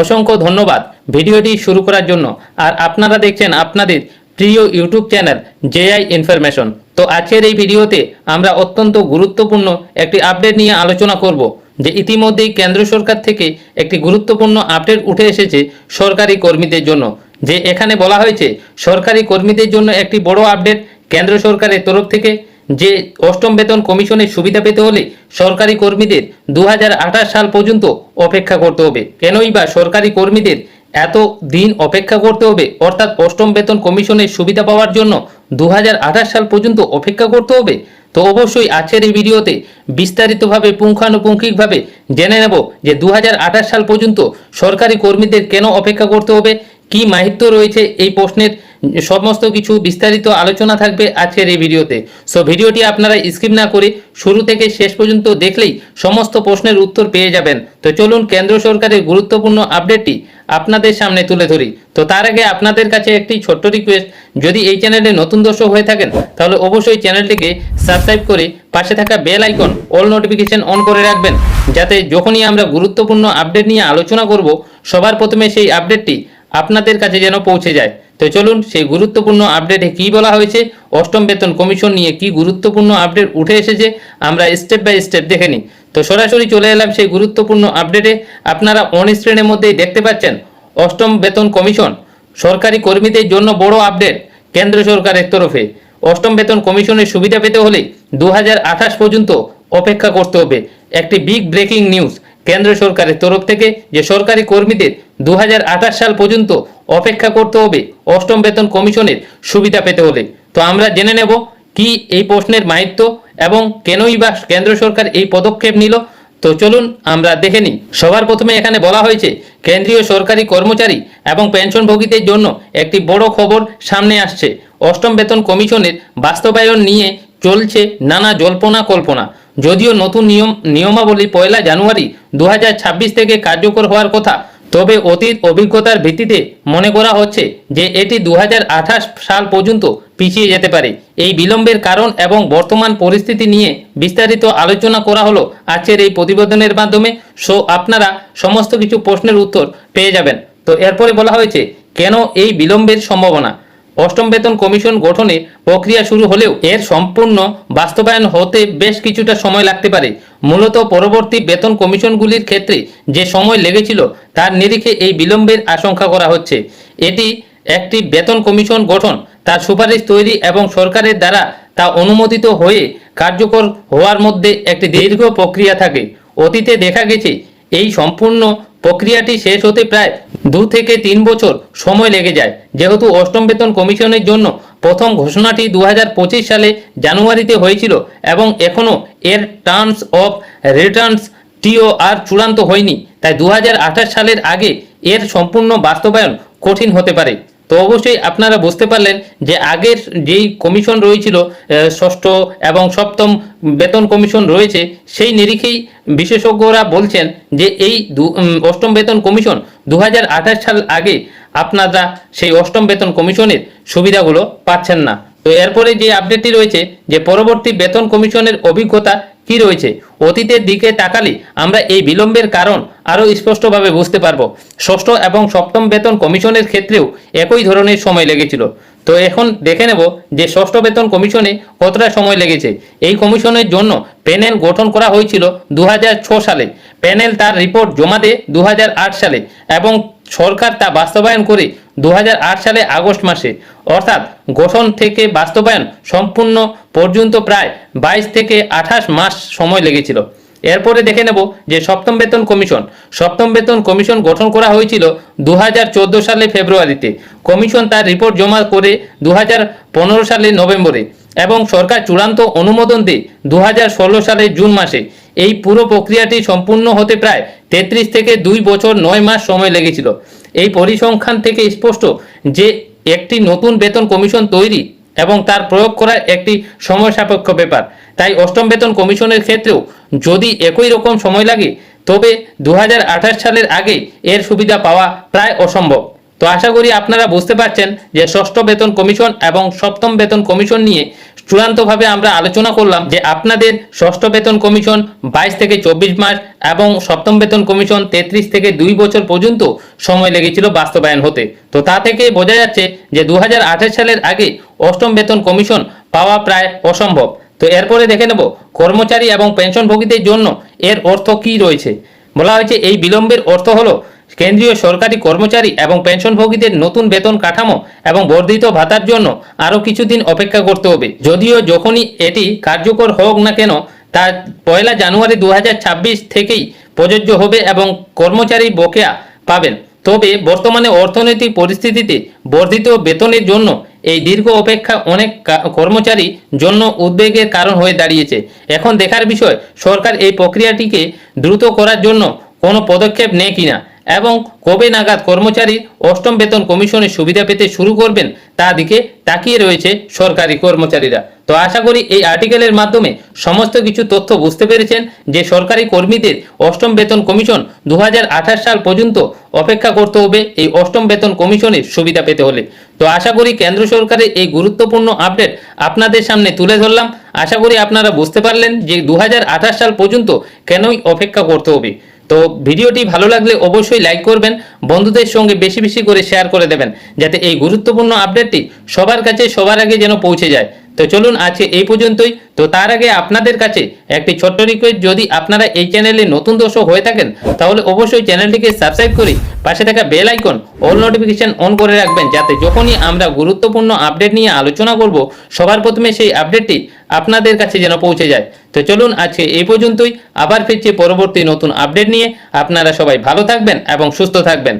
অসংখ্য ধন্যবাদ। ভিডিওটি শুরু করার জন্য। আর আপনারা দেখছেন আপনাদের প্রিয় ইউটিউব চ্যানেল জেআই ইনফরমেশন। তো আজকের এই ভিডিওতে আমরা অত্যন্ত গুরুত্বপূর্ণ একটি আপডেট নিয়ে আলোচনা করব, যে ইতিমধ্যেই কেন্দ্র সরকার থেকে একটি গুরুত্বপূর্ণ আপডেট উঠে এসেছে সরকারি কর্মীদের জন্য, যে এখানে বলা হয়েছে, সরকারি কর্মীদের জন্য একটি বড় আপডেট কেন্দ্র সরকারের তরফ থেকে যে অষ্টম বেতন কমিশনের সুবিধা পেতে হলে সরকারি কর্মীদের দু হাজার আঠাশ সাল পর্যন্ত অপেক্ষা করতে হবে। কেনই বা সরকারি কর্মীদের এত দিন অপেক্ষা করতে হবে? অর্থাৎ অষ্টম বেতন কমিশনের সুবিধা পাওয়ার জন্য দু হাজার আঠাশ সাল পর্যন্ত অপেক্ষা করতে হবে? তো অবশ্যই আজকের এই ভিডিওতে বিস্তারিতভাবে পুঙ্খানুপুঙ্খিকভাবে জেনে নেব যে দু হাজার আঠাশ সাল পর্যন্ত সরকারি কর্মীদের কেন অপেক্ষা করতে হবে? কি মাহিত্য রয়েছে এই প্রশ্নের? সমস্ত কিছু বিস্তারিত আলোচনা থাকবে আজকের এই ভিডিওতে। সো ভিডিওটি আপনারা স্কিপ না করে শুরু থেকে শেষ পর্যন্ত দেখলেই সমস্ত প্রশ্নের উত্তর পেয়ে যাবেন। তো চলুন কেন্দ্র সরকারের গুরুত্বপূর্ণ আপডেটটি আপনাদের সামনে তুলে ধরি। তো তার আগে আপনাদের কাছে একটি ছোট্ট রিকোয়েস্ট যদি এই চ্যানেলে নতুন দর্শক হয়ে থাকেন, তাহলে অবশ্যই চ্যানেলটিকে সাবস্ক্রাইব করে পাশে থাকা bell icon all notification on করে রাখবেন, যাতে যখনই আমরা গুরুত্বপূর্ণ আপডেট নিয়ে আলোচনা করব, সবার প্রথমে সেই আপডেটটি আপনাদের কাছে যেন পৌঁছে যায়। তো চলুন সেই গুরুত্বপূর্ণ আপডেটে কি বলা হয়েছে, অষ্টম বেতন কমিশন নিয়ে কি গুরুত্বপূর্ণ আপডেট উঠে এসেছে, আমরা স্টেপ বাই স্টেপ দেখে নিই। তো সরাসরি চলে এলাম সেই গুরুত্বপূর্ণ আপডেটে আপনারা অন স্ক্রিনের মধ্যেই দেখতে পাচ্ছেন, অষ্টম বেতন কমিশন, সরকারি কর্মীদের জন্য বড় আপডেট কেন্দ্র সরকারের তরফে। অষ্টম বেতন কমিশনের সুবিধা পেতে হলে দু হাজার আঠাশ পর্যন্ত অপেক্ষা করতে হবে। একটি বিগ ব্রেকিং নিউজ কেন্দ্র সরকারের তরফ থেকে যে সরকারি কর্মীদের দু হাজার আঠাশ সাল পর্যন্ত অপেক্ষা করতে হবে অষ্টম বেতন কমিশনের সুবিধা পেতে হলে। তো আমরা জেনে নেব কি এই প্রশ্নের মাহিত্য এবং কেনই বা কেন্দ্র সরকার এই পদক্ষেপ নিল। তো চলুন আমরা দেখে নিই। সবার প্রথমে এখানে বলা হয়েছে, কেন্দ্রীয় সরকারি কর্মচারী এবং পেনশনভোগীদের জন্য একটি বড় খবর সামনে আসছে। অষ্টম বেতন কমিশনের বাস্তবায়ন নিয়ে চলছে নানা জল্পনা কল্পনা। যদিও নতুন নিয়ম, নিয়মাবলী পয়লা জানুয়ারি দু হাজার ছাব্বিশ থেকে কার্যকর হওয়ার কথা, তবে অতীত অভিজ্ঞতার ভিত্তিতে মনে করা হচ্ছে যে এটি দু হাজার আঠাশ সাল পর্যন্ত পিছিয়ে যেতে পারে। এই বিলম্বের কারণ এবং বর্তমান পরিস্থিতি নিয়ে বিস্তারিত আলোচনা করা হলো আজকের এই প্রতিবেদনের মাধ্যমে। সো, আপনারা সমস্ত কিছু প্রশ্নের উত্তর পেয়ে যাবেন। তো, এরপরে বলা হয়েছে, কেন এই বিলম্বের সম্ভাবনা? অষ্টম বেতন কমিশন গঠনে প্রক্রিয়া শুরু হলেও এর সম্পূর্ণ বাস্তবায়ন হতে বেশ কিছুটা সময় লাগতে পারে। মূলত পরবর্তী বেতন কমিশনগুলির ক্ষেত্রে যে সময় লেগেছিল তার নিরিখে এই বিলম্বের আশঙ্কা করা হচ্ছে। এটি একটি বেতন কমিশন গঠন, তার সুপারিশ তৈরি এবং সরকারের দ্বারা তা অনুমোদিত হয়ে কার্যকর হওয়ার মধ্যে একটি দীর্ঘ প্রক্রিয়া থাকে। অতীতে দেখা গেছে, এই সম্পূর্ণ প্রক্রিয়াটি শেষ হতে প্রায় দু থেকে তিন বছর সময় লেগে যায়। যেহেতু অষ্টম বেতন কমিশনের জন্য প্রথম ঘোষণাটি দু হাজার পঁচিশ সালে জানুয়ারিতে হয়েছিল এবং এখনও এর টার্মস অফ রিটার্নস টিও আর চূড়ান্ত হয়নি, তাই দু হাজার আঠাশ সালের আগে এর সম্পূর্ণ বাস্তবায়ন কঠিন হতে পারে। তো অবশ্যই আপনারা বুঝতে পারলেন যে আগের যেই কমিশন রয়েছিল ষষ্ঠ এবং সপ্তম বেতন কমিশন রয়েছে, সেই নিরিখেই বিশেষজ্ঞরা বলছেন যে এই অষ্টম বেতন কমিশন দু হাজার আঠাশ সাল আগে আপনারা সেই অষ্টম বেতন কমিশনের সুবিধাগুলো পাচ্ছেন না। তো এরপরে যে আপডেটটি রয়েছে যে পরবর্তী বেতন কমিশনের অভিজ্ঞতা কি রয়েছে? অতীতের দিকে তাকালে আমরা এই বিলম্বের কারণ আরও স্পষ্টভাবে বুঝতে পারব। ষষ্ঠ এবং সপ্তম বেতন কমিশনের ক্ষেত্রেও একই ধরনের সময় লেগেছিল। তো এখন দেখে নেব যে ষষ্ঠ বেতন কমিশনে কতটা সময় লেগেছে। এই কমিশনের জন্য প্যানেল গঠন করা হয়েছিল দু সালে। প্যানেল তার রিপোর্ট জমা দেয় দু হাজার আট সালে এবং সরকার তা বাস্তবায়ন করে দু হাজার আট সালে আগস্ট মাসে, অর্থাৎ গঠন থেকে বাস্তবায়ন সম্পূর্ণ পর্যন্ত প্রায় বাইশ থেকে আঠাশ মাস সময় লেগেছিল। এরপরে দেখে নেব যে সপ্তম বেতন কমিশন, সপ্তম বেতন কমিশন গঠন করা হয়েছিল দু হাজার চোদ্দ সালে ফেব্রুয়ারিতে। কমিশন তার রিপোর্ট জমা করে দু হাজার পনেরো সালে নভেম্বরে। এবং সরকার চূড়ান্ত অনুমোদন দিয়ে দু হাজার ষোলো সালের জুন মাসে। এই পুরো প্রক্রিয়াটি সম্পূর্ণ হতে প্রায় তেত্রিশ থেকে দুই বছর নয় মাস সময় লেগেছিল। এই পরিসংখ্যান থেকে স্পষ্ট যে একটি নতুন বেতন কমিশন তৈরি এবং তার প্রয়োগ করার একটি সময় সাপেক্ষ ব্যাপার। তাই অষ্টম বেতন কমিশনের ক্ষেত্রেও যদি একই রকম সময় লাগে, তবে দু হাজার আঠাশ সালের আগে এর সুবিধা পাওয়া প্রায় অসম্ভব। তো আশা করি আপনারা বুঝতে পারছেন যে ষষ্ঠ বেতন কমিশন এবং সপ্তম বেতন কমিশন নিয়ে চূড়ান্তভাবে আমরা আলোচনা করলাম যে আপনাদের ষষ্ঠ বেতন কমিশন বাইশ থেকে চব্বিশ মাস এবং সপ্তম বেতন কমিশন তেত্রিশ থেকে দুই বছর পর্যন্ত সময় লেগেছিল বাস্তবায়ন হতে। তো তা থেকে বোঝা যাচ্ছে যে দু হাজার আঠেরো সালের আগে অষ্টম বেতন কমিশন পাওয়া প্রায় অসম্ভব। তো এরপরে দেখে নেব, কর্মচারী এবং পেনশনভোগীদের জন্য এর অর্থ কী রয়েছে? বলা হয়েছে এই বিলম্বের অর্থ হলো কেন্দ্রীয় সরকারি কর্মচারী এবং পেনশনভোগীদের নতুন বেতন কাঠামো এবং বর্ধিত ভাতার জন্য আরও কিছুদিন অপেক্ষা করতে হবে। যদিও যখনই এটি কার্যকর হোক না কেন, তা পয়লা জানুয়ারি দু হাজার ছাব্বিশ থেকেই প্রযোজ্য হবে এবং কর্মচারী বকেয়া পাবেন। তবে বর্তমানে অর্থনৈতিক পরিস্থিতিতে বর্ধিত বেতনের জন্য এই দীর্ঘ অপেক্ষা অনেক কর্মচারী জন্য উদ্বেগের কারণ হয়ে দাঁড়িয়েছে। এখন দেখার বিষয়, সরকার এই প্রক্রিয়াটিকে দ্রুত করার জন্য কোনো পদক্ষেপ নেয় কিনা। এবং কবে নাগাদ কর্মচারী অষ্টম বেতন কমিশনের সুবিধা পেতে শুরু করবেন তা দিকে তাকিয়ে রয়েছে সরকারি কর্মচারীরা। তো আশা করি এই আর্টিকেলের মাধ্যমে সমস্ত কিছু তথ্য বুঝতে পেরেছেন যে সরকারি কর্মীদের অষ্টম বেতন কমিশন দু হাজার আঠাশ সাল পর্যন্ত অপেক্ষা করতে হবে এই অষ্টম বেতন কমিশনের সুবিধা পেতে হলে। তো আশা করি কেন্দ্র সরকারের এই গুরুত্বপূর্ণ আপডেট আপনাদের সামনে তুলে ধরলাম। আশা করি আপনারা বুঝতে পারলেন যে দু হাজার আঠাশ সাল পর্যন্ত কেনই অপেক্ষা করতে হবে। তো ভিডিওটি ভালো লাগলে অবশ্যই লাইক করবেন, বন্ধুদের সঙ্গে বেশি বেশি করে শেয়ার করে দেবেন, যাতে এই গুরুত্বপূর্ণ আপডেটটি সবার কাছে সবার আগে যেন পৌঁছে যায়। তো চলুন আজকে এই পর্যন্তই। তো তার আগে আপনাদের কাছে একটি ছোট্ট রিকোয়েস্ট যদি আপনারা এই চ্যানেলে নতুন দর্শক হয়ে থাকেন, তাহলে অবশ্যই চ্যানেলটিকে সাবস্ক্রাইব করে পাশে থাকা bell icon all notification on করে রাখবেন, যাতে যখনই আমরা গুরুত্বপূর্ণ আপডেট নিয়ে আলোচনা করব, সবার প্রথমে সেই আপডেটটি আপনাদের কাছে যেন পৌঁছে যায়। তো চলুন আজকে এই পর্যন্তই, আবার ফিরছি পরবর্তী নতুন আপডেট নিয়ে। আপনারা সবাই ভালো থাকবেন এবং সুস্থ থাকবেন।